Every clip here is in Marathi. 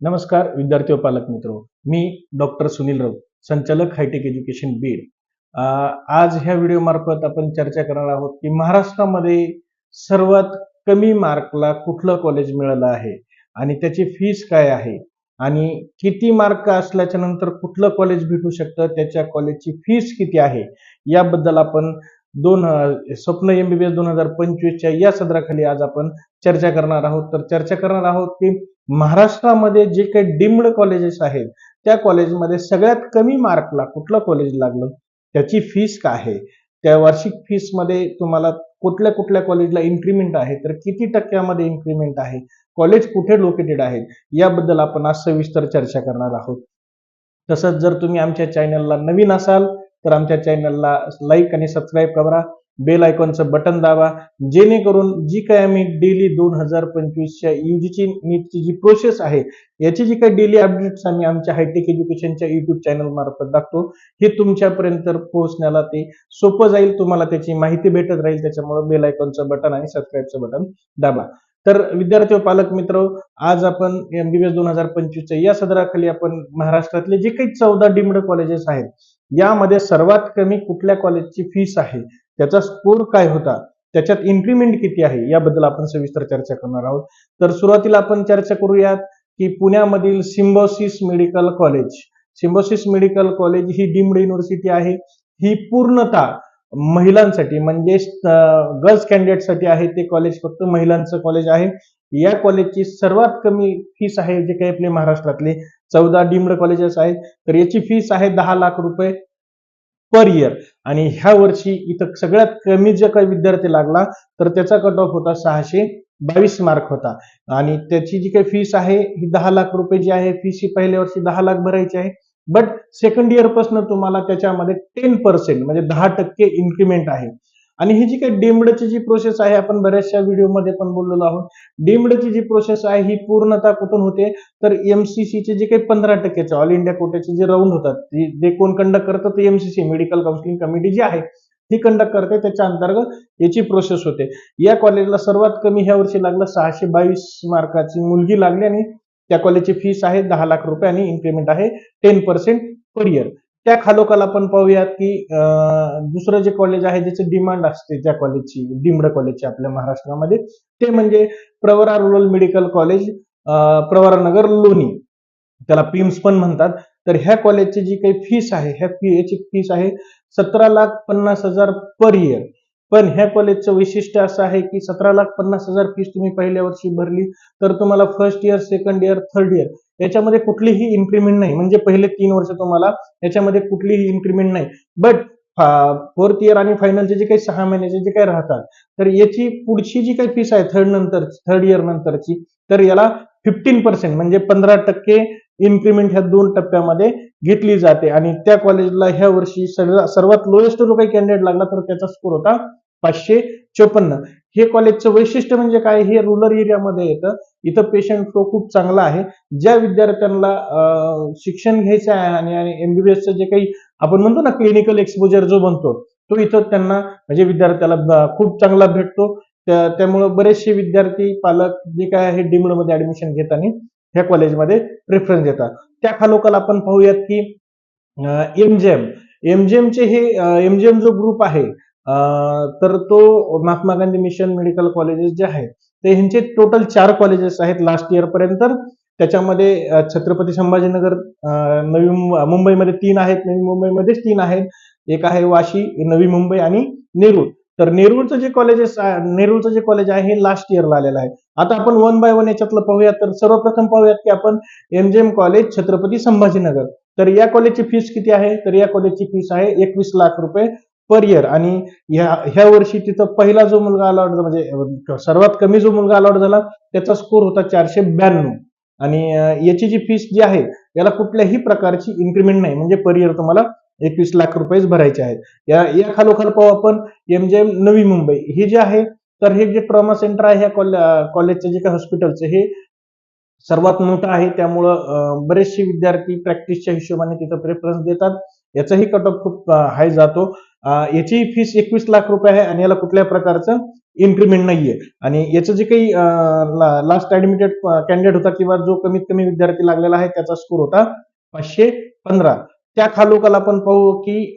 नमस्कार विद्यार्थी व पालक मित्र. मी डॉक्टर सुनील राऊत संचालक हायटेक एज्युकेशन बीड. आज ह्या व्हिडिओ मार्फत आपण चर्चा करणार आहोत की महाराष्ट्रामध्ये सर्वात कमी मार्कला कुठलं कॉलेज मिळालं आहे आणि त्याची फीस काय आहे आणि किती मार्क असल्याच्या नंतर कुठलं कॉलेज भेटू शकतं त्याच्या कॉलेजची फीस किती आहे याबद्दल आपण दोन अं, स्वप्न एमबीबीएस दोन हजार पंचवीसच्या या सदराखाली आज आपण चर्चा करणार आहोत. तर चर्चा करणार आहोत की महाराष्ट्रामध्ये जे काही डिम्ड कॉलेजेस आहेत त्या कॉलेजमध्ये सगळ्यात कमी मार्कला कुठलं कॉलेज लागलं? त्याची फीस काय आहे? त्या वार्षिक फीसमध्ये तुम्हाला कुठल्या कुठल्या कॉलेजला इन्क्रीमेंट आहे? तर किती टक्क्यामध्ये इन्क्रीमेंट आहे? कॉलेज कुठे लोकेटेड आहेत? याबद्दल आपण आज सविस्तर चर्चा करणार आहोत. तसंच जर तुम्ही आमच्या चॅनलला नवीन असाल तर आमच्या चॅनलला लाईक आणि सबस्क्राईब करा. बेल आयकॉनचं बटन दाबा. जेणेकरून जी काही आम्ही डेली दोन हजार पंचवीसच्या युजीची नीटची जी प्रोसेस आहे याची जी काही डेली अपडेट्स आम्ही आमच्या हायटेक एज्युकेशनच्या युट्यूब चॅनल मार्फत दाखवतो हे तुमच्यापर्यंत पोहोचण्याला ते सोपं जाईल. तुम्हाला त्याची माहिती भेटत राहील. त्याच्यामुळे बेल आयकॉनचं बटन आणि सबस्क्राईबचं बटन दाबा. तर विद्यार्थी व पालक मित्र आज आपण एमबीबीएस दोन हजार पंचवीसच्या या सदराखाली आपण महाराष्ट्रातले जे काही चौदा डिम्ड कॉलेजेस आहेत यामध्ये सर्वात कमी कुठल्या कॉलेजची फीस आहे? त्याचा स्कोर काय होता? त्याच्यात इन्क्रीमेंट किती आहे? याबद्दल आपण सविस्तर चर्चा करणार आहोत. तर सुरुवातीला आपण चर्चा करूयात की पुण्यामधील Symbiosis medical college Symbiosis medical college ही डीम्ड युनिव्हर्सिटी आहे. ही पूर्णतः महिलांसाठी म्हणजे गर्ल्स कॅन्डिडेटसाठी आहे ते कॉलेज फक्त महिलांचं कॉलेज आहे. या कॉलेजची सर्वात कमी फीस आहे जे काही आपले महाराष्ट्रातले चौदा डीम्ड कॉलेजेस आहेत. तर याची फीस आहे दहा लाख रुपये पर इयर आणि ह्या वर्षी इथं सगळ्यात कमी जे काही विद्यार्थी लागला तर त्याचा कट ऑफ होता सहाशे बावीस मार्क होता. आणि त्याची जी काही फीस आहे ही दहा लाख रुपये जी आहे फीस ही पहिल्या वर्षी दहा लाख भरायची आहे. बट सेकंड इयरपासून तुम्हाला त्याच्यामध्ये टेन पर्सेंट म्हणजे दहा टक्के इन्क्रीमेंट आहे. आणि ही जी काही डीम्डची जी प्रोसेस आहे आपण बऱ्याचशा व्हिडिओमध्ये पण बोललेलो आहोत. डीम्डची जी प्रोसेस आहे ही पूर्णता कुठून होते? तर एमसीसीचे जे काही पंधरा टक्केचे ऑल इंडिया कोट्याचे जे राऊंड होतात ते कोण कंडक्ट करतं ते एमसीसी मेडिकल काउन्सिलिंग कमिटी जी आहे ती कंडक्ट करते. त्याच्या अंतर्गत याची प्रोसेस होते. या कॉलेजला सर्वात कमी ह्या वर्षी लागलं सहाशे बावीस मार्काची मुलगी लागली आणि त्या कॉलेजची फीस आहे दहा लाख रुपये आणि इन्क्रीमेंट आहे टेन पर्सेंट पर इयर त्या खालोखाल आपण पाहूयात की दुसरं जे कॉलेज आहे ज्याची डिमांड असते त्या कॉलेजची डिमड कॉलेजची आपल्या महाराष्ट्रामध्ये ते म्हणजे Pravara rural medical college Pravaranagar Loni. त्याला पिम्स पण म्हणतात. तर ह्या कॉलेजची जी काही फीस आहे ह्या फी याची फीस आहे सतरा लाख पन्नास हजार पर इयर पण ह्या कॉलेजचं वैशिष्ट्य असं आहे की सतरा लाख पन्नास हजार फीस तुम्ही पहिल्या वर्षी भरली तर तुम्हाला first year second year third year याच्यामध्ये कुठलीही इन्क्रीमेंट नाही. म्हणजे पहिले तीन वर्ष तुम्हाला याच्यामध्ये कुठलीही इन्क्रीमेंट नाही. बट फोर्थ इयर आणि फायनलचे जे काही सहा महिन्याचे जे काही राहतात तर याची पुढची जी काही फीस आहे थर्ड नंतर थर्ड इयर नंतरची तर याला फिफ्टीन पर्सेंट म्हणजे पंधरा टक्के इन्क्रीमेंट ह्या दोन टप्प्यामध्ये घेतली जाते. आणि त्या कॉलेजला ह्या वर्षी सगळ्या सर्वात लोएस्ट जो काही कॅन्डिडेट लागला तर त्याचा स्कोर होता पाचशे चोपन्न. हे कॉलेजचं वैशिष्ट्य म्हणजे काय? हे रुरल एरियामध्ये येतं. इथं पेशंट फ्लो खूप चांगला आहे. ज्या विद्यार्थ्यांना शिक्षण घ्यायचं आहे आणि आणि एमबीबीएसचं जे काही आपण म्हणतो ना क्लिनिकल एक्सपोजर जो बनतो तो इथं त्यांना म्हणजे विद्यार्थ्याला खूप चांगला भेटतो. त्यामुळं बरेचसे विद्यार्थी पालक जे काय आहे डीम्डमध्ये ऍडमिशन घेताना ह्या कॉलेजमध्ये प्रेफरन्स देतात. त्या खालोखाल आपण पाहूयात की एमजेएम एमजेएमचे हे एमजेएम जो ग्रुप आहे तर तो Mahatma Gandhi mission medical colleges जे आहेत ते ह्यांचे टोटल चार कॉलेजेस आहेत लास्ट इयर पर्यंत. त्याच्यामध्ये छत्रपती संभाजीनगर नवी मुंबईमध्ये तीन आहेत नवी मुंबईमध्येच तीन आहेत. एक आहे वाशी नवी मुंबई आणि नेरूळ. तर नेरूळचं जे कॉलेजेस नेरूळचं जे कॉलेज आहे हे लास्ट इयरला आलेलं आहे. आता आपण वन बाय वन याच्यातलं पाहूयात तर सर्वप्रथम पाहूयात की आपण एमजीएम कॉलेज छत्रपती संभाजीनगर. तर या कॉलेजची फीस किती आहे? तर या कॉलेजची फीस आहे एकवीस लाख रुपये पर इयर आणि ह्या ह्या वर्षी तिथं पहिला जो मुलगा अलॉट म्हणजे सर्वात कमी जो मुलगा अलॉट झाला त्याचा स्कोर होता चारशे ब्याण्णव. आणि याची जी फीस जी आहे याला कुठल्याही प्रकारची इन्क्रीमेंट नाही. म्हणजे पर इयर तुम्हाला एकवीस लाख रुपयेच भरायचे आहेत. या या खालोखाल पाहू आपण एमजेएम नवी मुंबई हे जे आहे तर हे जे ट्रॉमा सेंटर आहे ह्या कॉलेजचं जे काही हॉस्पिटलचं हे सर्वात मोठं आहे. त्यामुळं बरेचसे विद्यार्थी प्रॅक्टिसच्या हिशोबाने तिथं प्रेफरन्स देतात. याचाही कट ऑफ खूप हाय जातो. याची फीस एकवीस लाख रुपये आहे आणि याला कुठल्या प्रकारचं इन्क्रीमेंट नाहीये. आणि याचं जे काही लास्ट ऍडमिटेड कॅन्डिडेट होता किंवा जो कमीत कमी विद्यार्थी लागलेला आहे त्याचा स्कोर होता पाचशे पंधरा. त्या खालोखाल आपण पाहू की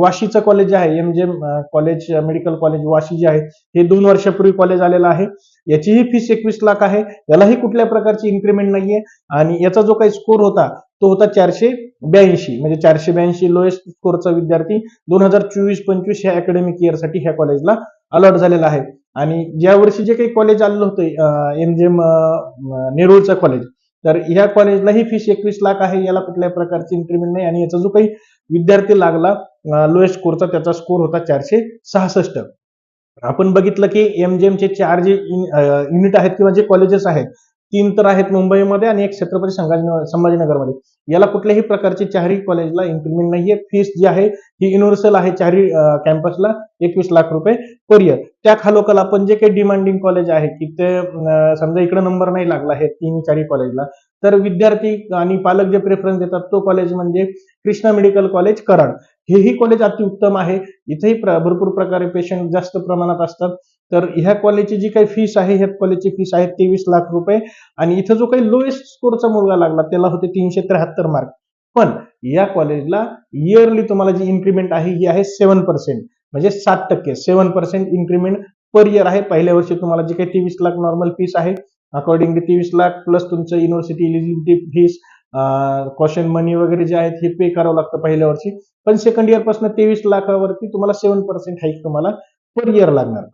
वाशीचं कॉलेज जे आहे एम जे कॉलेज मेडिकल कॉलेज वाशी जे आहे हे दोन वर्षापूर्वी कॉलेज आलेलं आहे. याचीही फीस एकवीस लाख आहे. यालाही कुठल्या प्रकारची इन्क्रीमेंट नाहीये. आणि याचा जो काही स्कोर होता तो होता चारशे ब्याऐंशी. म्हणजे चारशे ब्याऐंशी लोएस्ट स्कोरचा विद्यार्थी दोन हजार चोवीस पंचवीस ह्या अकॅडमिक इयरसाठी ह्या कॉलेजला अलॉट झालेला आहे. आणि ज्या वर्षी जे काही कॉलेज आलेलं होतं एम जे नेरूळचं कॉलेज तर ह्या कॉलेजला ही फीस एकवीस लाख आहे. याला कुठल्याही प्रकारची इन्क्रीमेंट नाही. आणि याचा जो काही विद्यार्थी लागला लोएस्ट स्कोरचा त्याचा स्कोर होता चारशे सहासष्ट. आपण बघितलं की एमजीएमचे चार जे युनिट आहेत किंवा जे कॉलेजेस आहेत तीन तर आहेत मुंबईमध्ये आणि एक छत्रपती संभाजी संभाजीनगरमध्ये. याला कुठल्याही प्रकारची चारही कॉलेजला इन्क्रीमेंट नाहीये फीस जी आहे ही युनिव्हर्सल आहे चारही कॅम्पसला एकवीस लाख रुपये पर इयर त्या खालोखाल आपण जे काही डिमांडिंग कॉलेज आहे की ते समजा इकडे नंबर नाही लागला आहे तीन चारही कॉलेजला तर विद्यार्थी आणि पालक जे प्रेफरन्स देतात तो कॉलेज म्हणजे कृष्णा मेडिकल कॉलेज कराड हेही कॉलेज अतिउत्तम आहे. इथेही प्र- भरपूर प्रकारे पेशंट जास्त प्रमाणात असतात. तर ह्या कॉलेजची जी काही फीस आहे ह्या कॉलेजची फीस आहे तेवीस लाख रुपये. आणि इथं जो काही लोएस्ट स्कोरचा मुलगा लागला त्याला होते तीनशे त्र्याहत्तर मार्क पण या कॉलेजला इयरली तुम्हाला जी इन्क्रीमेंट आहे ही आहे सेव्हन पर्सेंट म्हणजे सात टक्के seven percent increment per year आहे. पहिल्या वर्षी तुम्हाला जी काही तेवीस लाख नॉर्मल फीस आहे अकॉर्डिंगली तेवीस लाख प्लस तुमचं university eligibility fees caution money वगैरे जे आहेत हे पे करावं लागतं पहिल्या वर्षी. पण सेकंड इयरपासून तेवीस लाखावरती तुम्हाला सेव्हन पर्सेंट हाईक तुम्हाला पर इयर लागणार.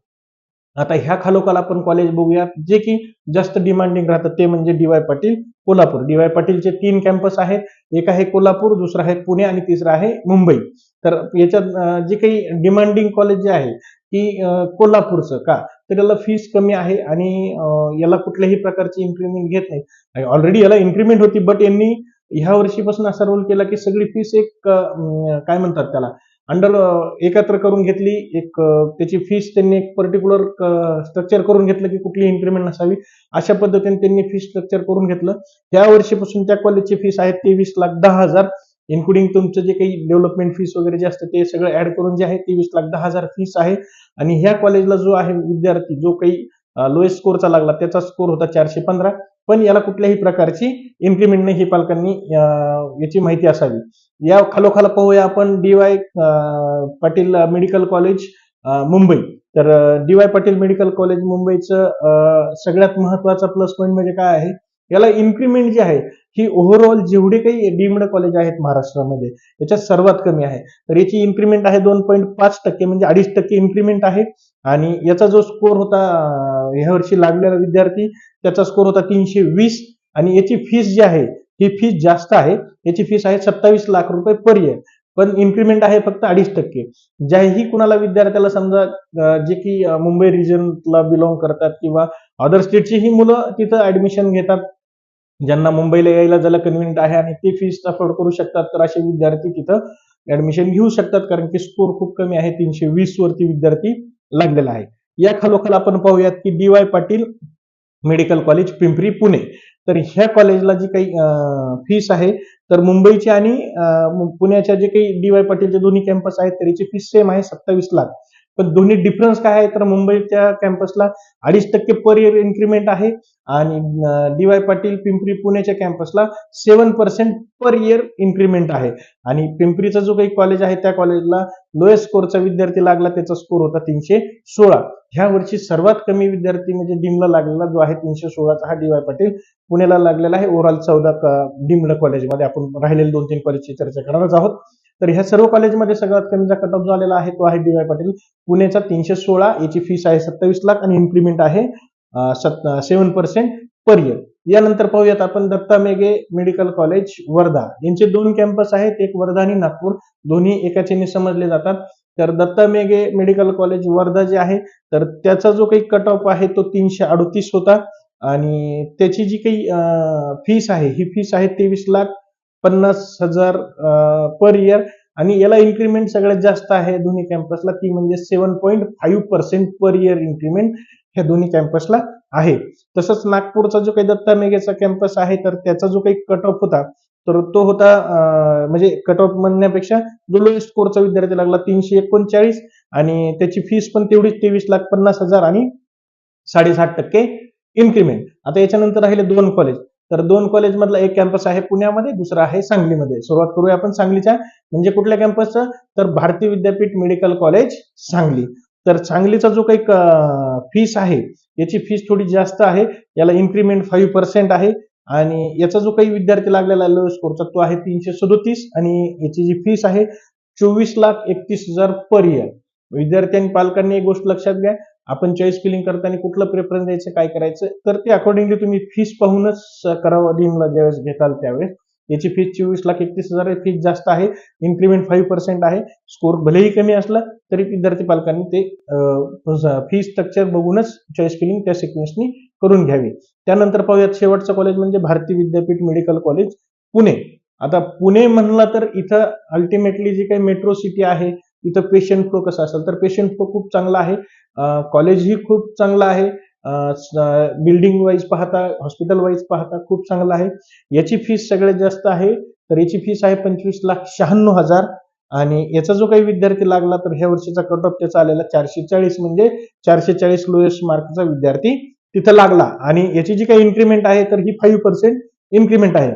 आता ह्या खालोखाल आपण कॉलेज बघूया. जे की जास्त डिमांडिंग राहतात ते म्हणजे डीवाय पाटील कोल्हापूर. डीवाय पाटीलचे तीन कॅम्पस आहेत. एक आहे कोल्हापूर दुसरं आहे पुणे आणि तिसरं आहे मुंबई. तर याच्यात जे काही डिमांडिंग कॉलेज जे आहे की कोल्हापूरचं का? तर याला फीस कमी आहे आणि याला कुठल्याही प्रकारची इन्क्रीमेंट घेत नाही. ऑलरेडी याला इन्क्रीमेंट होती बट यांनी ह्या वर्षीपासून असा रोल केला की सगळी फीस एक काय म्हणतात त्याला? अंडर एकत्र करून घेतली. एक त्याची फीस त्यांनी एक पर्टिक्युलर स्ट्रक्चर करून घेतलं की कुठली इन्क्रीमेंट नसावी. अशा पद्धतीने त्यांनी फीस स्ट्रक्चर करून घेतलं. त्या वर्षीपासून त्या कॉलेजची फीस आहे तेवीस लाख दहा हजार. इन्क्लुडिंग तुमचं जे काही डेव्हलपमेंट फीस वगैरे जे असतं ते सगळं ऍड करून जे आहे तेवीस लाख दहा हजार फीस आहे. आणि ह्या कॉलेजला जो आहे विद्यार्थी जो काही लोएस्ट स्कोरचा लागला त्याचा स्कोर होता चारशे पंधरा. पण याला कुठल्याही प्रकारची इन्क्रीमेंट नाही ही पालकांनी याची माहिती असावी. या खालोखाल पाहूया आपण D Y Patil medical college Mumbai. तर D Y Patil medical college मुंबईचं सगळ्यात महत्त्वाचा प्लस पॉईंट म्हणजे काय आहे? याला इन्क्रीमेंट जी आहे ही ओव्हरऑल जेवढे काही डीम्ड कॉलेज आहेत महाराष्ट्रामध्ये याच्यात सर्वात कमी आहे. तर याची इन्क्रीमेंट आहे दोन पॉईंट पाच टक्के म्हणजे अडीच टक्के इन्क्रीमेंट आहे. आणि याचा जो स्कोर होता ह्या वर्षी लागलेला विद्यार्थी त्याचा स्कोर होता तीनशे वीस आणि याची फीस जी आहे ही फीस जास्त आहे. याची फीस आहे सत्तावीस लाख रुपये पर इयर पण इन्क्रीमेंट आहे फक्त अडीच टक्के. ज्याही कुणाला विद्यार्थ्याला समजा जे की मुंबई रिजनला बिलॉंग करतात किंवा अदर स्टेटची ही मुलं तिथं ऍडमिशन घेतात. ज्यांना मुंबईला यायला ज्याला कन्व्हिनियंट आहे आणि ती फीस अफोर्ड करू शकतात तर असे विद्यार्थी तिथं ऍडमिशन घेऊ शकतात. कारण की स्कोर खूप कमी आहे. तीनशे वीस वरती विद्यार्थी लागलेला आहे. या खालोखाल आपण पाहूयात की D Y Patil medical college Pimpri Pune. तर ह्या कॉलेजला जी काही फीस आहे तर मुंबईची आणि अं, पुण्याच्या जे काही डी वाय पाटीलचे दोन्ही कॅम्पस आहेत तर याची फीस सेम आहे सत्तावीस लाख. पण दोन्ही डिफरन्स काय आहे? तर मुंबईच्या कॅम्पसला अडीच टक्के पर इयर इन्क्रीमेंट आहे आणि डी वाय पाटील पिंपरी पुण्याच्या कॅम्पसला seven percent per year increment आहे. आणि पिंपरीचा जो काही कॉलेज आहे त्या कॉलेजला लोएस्ट स्कोरचा विद्यार्थी लागला त्याचा स्कोर होता तीनशे सोळा. ह्या वर्षी सर्वात कमी विद्यार्थी म्हणजे डिमला लागलेला जो आहे तीनशे सोळाचा हा डी वाय पाटील पुण्याला लागलेला आहे. ओव्हरऑल चौदा डिमला कॉलेजमध्ये आपण राहिलेले दोन तीन कॉलेजची चर्चा करणारच आहोत. तर ह्या सर्व कॉलेजमध्ये सगळ्यात कमीचा कट ऑफ झालेला आहे तो आहे डी वाय पाटील. पुण्याचा तीनशे सोळा याची फीस आहे सत्तावीस लाख आणि इम्प्लिमेंट आहे सेव्हन पर्सेंट पर इयर यानंतर पाहूयात आपण दत्ता मेघे मेडिकल कॉलेज वर्धा. यांचे दोन कॅम्पस आहेत एक वर्धा आणि नागपूर. दोन्ही एकाच समजले जातात. तर दत्ता मेघे मेडिकल कॉलेज वर्धा जे आहे तर त्याचा जो काही कट ऑफ आहे तो तीनशे अडतीस होता. आणि त्याची जी काही फीस आहे ही फीस आहे तेवीस लाख पन्नास हजार पर इयर आणि याला इन्क्रीमेंट सगळ्यात जास्त आहे दोन्ही कॅम्पसला ती म्हणजे seven point five percent per year increment ह्या दोन्ही कॅम्पसला आहे. तसंच नागपूरचा जो काही दत्ता मेघेचा कॅम्पस आहे तर त्याचा जो काही कट ऑफ होता तर तो होता म्हणजे कट ऑफ म्हणण्यापेक्षा जो लोएस्ट स्कोरचा विद्यार्थी लागला तीनशे एकोणचाळीस आणि त्याची फीस पण तेवढीच तेवीस लाख पन्नास हजार आणि साडेसात टक्के इन्क्रीमेंट आता याच्यानंतर राहिले दोन कॉलेज तर दोन कॉलेजमधला एक कॅम्पस आहे पुण्यामध्ये दुसरा आहे सांगलीमध्ये. सुरुवात करूया आपण सांगलीच्या. म्हणजे कुठल्या कॅम्पसचं तर भारतीय विद्यापीठ मेडिकल कॉलेज सांगली. तर सांगलीचा जो काही फीस आहे याची फीस थोडी जास्त आहे. याला इन्क्रीमेंट फाईव्ह पर्सेंट आहे. आणि याचा जो काही विद्यार्थी लागलेला लो स्कोरचा तो आहे तीनशे सदोतीस. आणि याची जी फीस आहे चोवीस लाख एकतीस हजार पर इयर विद्यार्थी आणि पालकांनी एक गोष्ट लक्षात घ्या. आपण चॉईस फिलिंग करताना कुठलं प्रेफरन्स द्यायचं काय करायचं? तर ते अकॉर्डिंगली तुम्ही फीस पाहूनच करावं. डीमला ज्यावेळेस घेताल त्यावेळेस. याची फीस चोवीस लाख एकतीस हजार फीस जास्त आहे. इन्क्रीमेंट फाईव्ह पर्सेंट आहे. स्कोर भलेही कमी असला तरी विद्यार्थी पालकांनी ते फी स्ट्रक्चर बघूनच चॉईस फिलिंग त्या सिक्वेन्सनी करून घ्यावी. त्यानंतर पाहूयात शेवटचं कॉलेज म्हणजे भारतीय विद्यापीठ मेडिकल कॉलेज पुणे. आता पुणे म्हणलं तर इथं अल्टिमेटली जी काही मेट्रो सिटी आहे इथं पेशंट फ्लो कसा असेल? तर पेशंट फ्लो खूप चांगला आहे. कॉलेज ही खूप चांगलं आहे. बिल्डिंग वाईज पाहता हॉस्पिटल वाईज पाहता खूप चांगलं आहे. याची फीस सगळ्यात जास्त आहे. तर याची फीस आहे पंचवीस लाख शहाण्णव हजार. आणि याचा जो काही विद्यार्थी लागला तर ह्या वर्षीचा कट ऑफ त्याचा आलेला चारशे चाळीस म्हणजे चारशे चाळीस लोएस्ट मार्कचा विद्यार्थी तिथं लागला. आणि याची जी काही इन्क्रीमेंट आहे तर ही फाईव्ह पर्सेंट इन्क्रीमेंट आहे.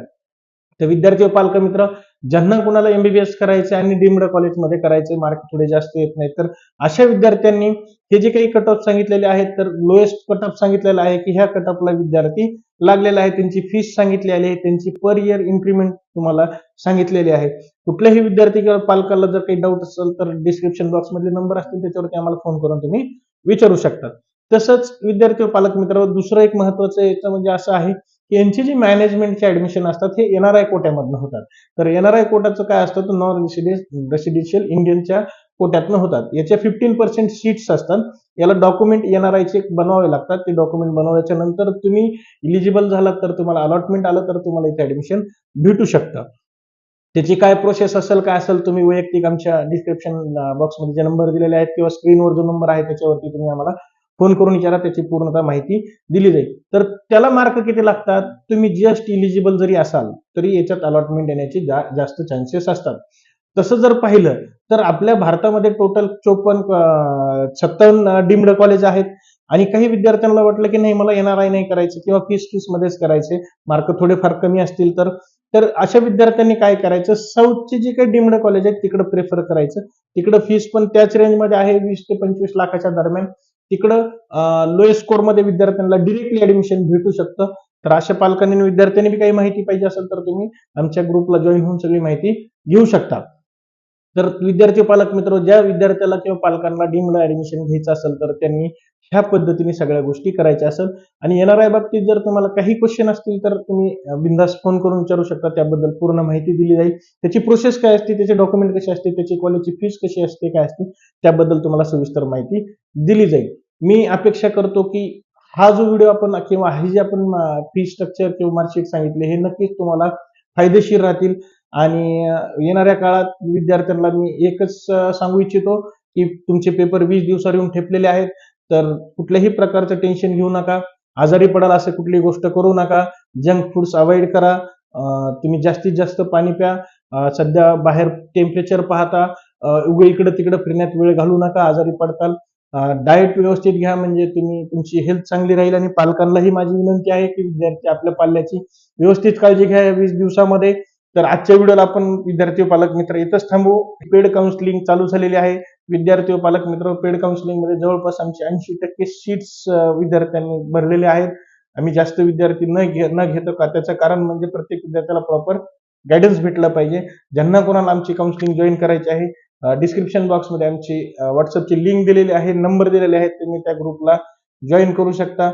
तर विद्यार्थी व पालक मित्र ज्यांना कुणाला एमबीबीएस करायचे आणि डिमड कॉलेजमध्ये करायचे मार्क थोडे जास्त येत नाही तर अशा विद्यार्थ्यांनी हे जे काही कट ऑफ सांगितलेले आहेत तर लोएस्ट कट ऑफ सांगितलेला आहे की ह्या कट ऑफला विद्यार्थी लागलेला आहे त्यांची फीस सांगितलेली आहे. त्यांची पर इयर इन्क्रीमेंट तुम्हाला सांगितलेली आहे. कुठल्याही विद्यार्थी किंवा पालकाला जर काही डाऊट असेल तर डिस्क्रिप्शन बॉक्समधले नंबर असतील त्याच्यावरती आम्हाला फोन करून तुम्ही विचारू शकता. तसंच विद्यार्थी पालक मित्र दुसरं एक महत्वाचं याचं म्हणजे असं आहे यांची जी मॅनेजमेंटचे ऍडमिशन असतात हे एनआरआय कोट्यामधनं होतात. तर एनआरआय कोटाचं काय असतं तर नॉन रेसिडेन्शियल इंडियनच्या कोट्यातनं होतात. याच्या फिफ्टीन पर्सेंट सीट्स असतात. याला डॉक्युमेंट एनआरआयचे बनवावे लागतात. ते डॉक्युमेंट बनवल्याच्या नंतर तुम्ही इलिजिबल झालात तर तुम्हाला अलॉटमेंट आलं तर तुम्हाला इथे ऍडमिशन भेटू शकतं. त्याची काय प्रोसेस असेल काय असेल तुम्ही वैयक्तिक आमच्या डिस्क्रिप्शन बॉक्समध्ये जे नंबर दिलेले आहेत किंवा स्क्रीनवर जो नंबर आहे त्याच्यावरती तुम्ही आम्हाला फोन करून विचारा त्याची पूर्णतः माहिती दिली जाईल. तर त्याला मार्क किती लागतात? तुम्ही जस्ट इलिजिबल जरी असाल तरी याच्यात अलॉटमेंट येण्याचे जा, जास्त चान्सेस असतात. तसं जर पाहिलं तर आपल्या भारतामध्ये टोटल चोपन्न सत्तावन्न डीम्ड कॉलेज आहेत. आणि काही विद्यार्थ्यांना वाटलं की नाही मला येणार आहे नाही करायचं किंवा फीस फीस मध्येच करायचे. मार्क थोडेफार कमी असतील तर. तर अशा विद्यार्थ्यांनी काय करायचं? साऊथचे जे काही डिम्ड कॉलेज आहेत तिकडे प्रेफर करायचं. तिकडं फीस पण त्याच रेंजमध्ये आहे वीस ते पंचवीस लाखाच्या दरम्यान. तिकडं लोएस्ट स्कोरमध्ये विद्यार्थ्यांना डिरेक्टली ऍडमिशन भेटू शकतं. तर अशा पालकांनी विद्यार्थ्यांनी बी काही माहिती पाहिजे असेल तर तुम्ही आमच्या ग्रुपला जॉईन होऊन सगळी माहिती घेऊ शकता. तर विद्यार्थी पालक मित्र ज्या विद्यार्थ्याला किंवा पालकांना डीमला ऍडमिशन घ्यायचं असेल तर त्यांनी ह्या पद्धतीने सगळ्या गोष्टी करायच्या असेल. आणि येणाऱ्या बाबतीत जर तुम्हाला काही क्वेश्चन असतील तर तुम्ही बिंदास फोन करून विचारू शकता. त्याबद्दल पूर्ण माहिती दिली जाईल. त्याची प्रोसेस काय असते त्याचे डॉक्युमेंट कसे असते त्याची कॉलेजची फीस कशी असते काय असते त्याबद्दल तुम्हाला सविस्तर माहिती दिली जाईल. मी अपेक्षा करतो की हा जो व्हिडिओ आपण किंवा ही जी आपण फी स्ट्रक्चर किंवा मार्कशीट सांगितले हे नक्कीच तुम्हाला फायदेशीर राहतील. आणि येणाऱ्या काळात विद्यार्थ्यांना मी एकच सांगू इच्छितो की तुमचे पेपर वीस दिवसावर येऊन ठेपलेले आहेत. तर कुठल्याही प्रकारचं टेन्शन घेऊ नका. आजारी पडाल असं कुठली गोष्ट करू नका. जंक फूड्स अवॉइड करा. तुम्ही जास्तीत जास्त पाणी प्या. सध्या बाहेर टेम्परेचर पाहता. उगे इकडं तिकडं फिरण्यात वेळ घालू नका. आजारी पडताल. डाएट व्यवस्थित घ्या म्हणजे तुम्ही तुमची हेल्थ चांगली राहील आणि पालकांनाही माझी विनंती आहे की विद्यार्थी आपल्या पाल्याची व्यवस्थित काळजी घ्या या वीस दिवसामध्ये. तर आजच्या व्हिडिओला आपण विद्यार्थी पालक मित्र इथंच थांबू. पेड काउन्सिलिंग चालू झालेली आहे. विद्यार्थी व पालक मित्र पेड काउन्सिलिंगमध्ये जवळपास आमचे ऐंशी टक्के सीट्स विद्यार्थ्यांनी भरलेले आहेत. आम्ही जास्त विद्यार्थी न घे न घेतो का? त्याचं कारण म्हणजे प्रत्येक विद्यार्थ्याला प्रॉपर गायडन्स भेटलं पाहिजे. ज्यांना कोणाला आमची काउन्सिलिंग जॉईन करायची आहे डिस्क्रिप्शन बॉक्समध्ये आमची व्हॉट्सअपची लिंक दिलेली आहे नंबर दिलेले आहेत तुम्ही त्या ग्रुपला जॉईन करू शकता.